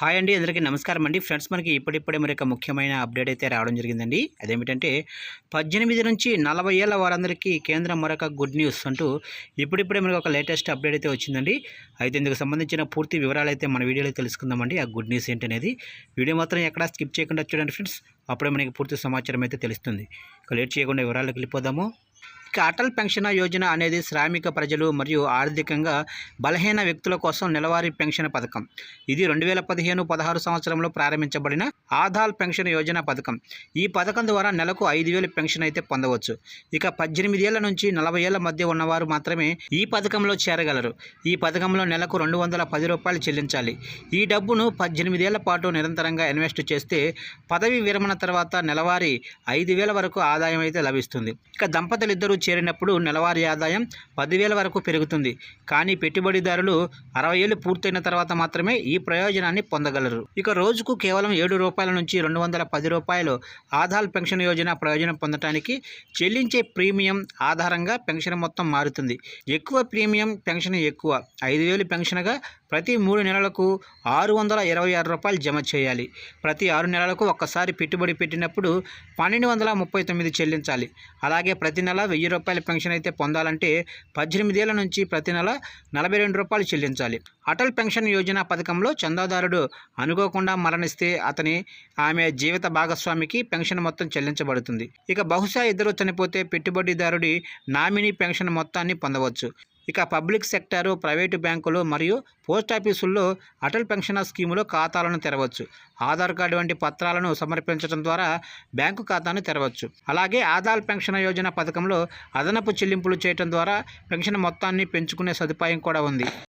Hi అండి అందరికీ నమస్కారం అండి. ఫ్రెండ్స్ మనకి ఇప్పుడిప్పుడే మరి ముఖ్యమైన అప్డేట్ అయితే రావడం జరిగిందండి. అదేమిటంటే పద్దెనిమిది నుంచి నలభై ఏళ్ళ వారందరికీ కేంద్రం మరొక గుడ్ న్యూస్ అంటూ ఇప్పుడిప్పుడే మనకు ఒక లేటెస్ట్ అప్డేట్ అయితే వచ్చిందండి. అయితే ఇందుకు సంబంధించిన పూర్తి వివరాలు అయితే మన వీడియోలో తెలుసుకుందామండి. ఆ గుడ్ న్యూస్ ఏంటనేది వీడియో మాత్రం ఎక్కడా స్కిప్ చేయకుండా చూడండి ఫ్రెండ్స్. అప్పుడే మనకి పూర్తి సమాచారం అయితే తెలుస్తుంది. ఇక లేట్ చేయకుండా వివరాలకు వెళ్ళిపోదాము. ఇక అటల్ పెన్షన్ యోజన అనేది శ్రామిక ప్రజలు మరియు ఆర్థికంగా బలహీన వ్యక్తుల కోసం నెలవారీ పెన్షన్ పథకం. ఇది రెండు వేల పదిహేను పదహారు సంవత్సరంలో ప్రారంభించబడిన ఆధార్ పెన్షన్ యోజన పథకం. ఈ పథకం ద్వారా నెలకు ఐదు వేలు పెన్షన్ అయితే పొందవచ్చు. ఇక పద్దెనిమిది ఏళ్ళ నుంచి నలభై ఏళ్ళ మధ్య ఉన్నవారు మాత్రమే ఈ పథకంలో చేరగలరు. ఈ పథకంలో నెలకు రెండు వందల పది రూపాయలు చెల్లించాలి. ఈ డబ్బును పద్దెనిమిదేళ్ళ పాటు నిరంతరంగా ఇన్వెస్ట్ చేస్తే పదవి విరమణ తర్వాత నెలవారీ ఐదు వేల వరకు ఆదాయం అయితే లభిస్తుంది. ఇక దంపతులు ఇద్దరు చేరినప్పుడు నెలవారీ ఆదాయం పదివేల వరకు పెరుగుతుంది. కానీ పెట్టుబడిదారులు అరవై ఏళ్ళు పూర్తయిన తర్వాత మాత్రమే ఈ ప్రయోజనాన్ని పొందగలరు. ఇక రోజుకు కేవలం ఏడు రూపాయల నుంచి రెండు వందల పది రూపాయలు ఆధార్ పెన్షన్ యోజన ప్రయోజనం పొందటానికి చెల్లించే ప్రీమియం ఆధారంగా పెన్షన్ మొత్తం మారుతుంది. ఎక్కువ ప్రీమియం పెన్షన్ ఎక్కువ. ఐదు వేలు పెన్షన్గా ప్రతి మూడు నెలలకు ఆరు వందల ఇరవై ఆరు రూపాయలు జమ చేయాలి. ప్రతి ఆరు నెలలకు ఒక్కసారి పెట్టుబడి పెట్టినప్పుడు పన్నెండు వందల ముప్పై తొమ్మిది చెల్లించాలి. అలాగే ప్రతి నెల వెయ్యి వెయ్యి రూపాయల పెన్షన్ అయితే పొందాలంటే పద్దెనిమిదేళ్ళ నుంచి ప్రతి నెల నలభై రెండు రూపాయలు చెల్లించాలి. అటల్ పెన్షన్ యోజన పథకంలో చందాదారుడు అనుకోకుండా మరణిస్తే అతని ఆమె జీవిత భాగస్వామికి పెన్షన్ మొత్తం చెల్లించబడుతుంది. ఇక బహుశా ఇద్దరు చనిపోతే పెట్టుబడిదారుడి నామినీ పెన్షన్ మొత్తాన్ని పొందవచ్చు. ఇక పబ్లిక్ సెక్టారు ప్రైవేటు బ్యాంకులు మరియు పోస్ట్ ఆఫీసుల్లో అటల్ పెన్షన్ స్కీములో ఖాతాలను తెరవచ్చు. ఆధార్ కార్డు వంటి పత్రాలను సమర్పించడం ద్వారా బ్యాంకు ఖాతాను తెరవచ్చు. అలాగే ఆధార్ పెన్షన్ యోజన పథకంలో అదనపు చెల్లింపులు చేయడం ద్వారా పెన్షన్ మొత్తాన్ని పెంచుకునే సదుపాయం కూడా ఉంది.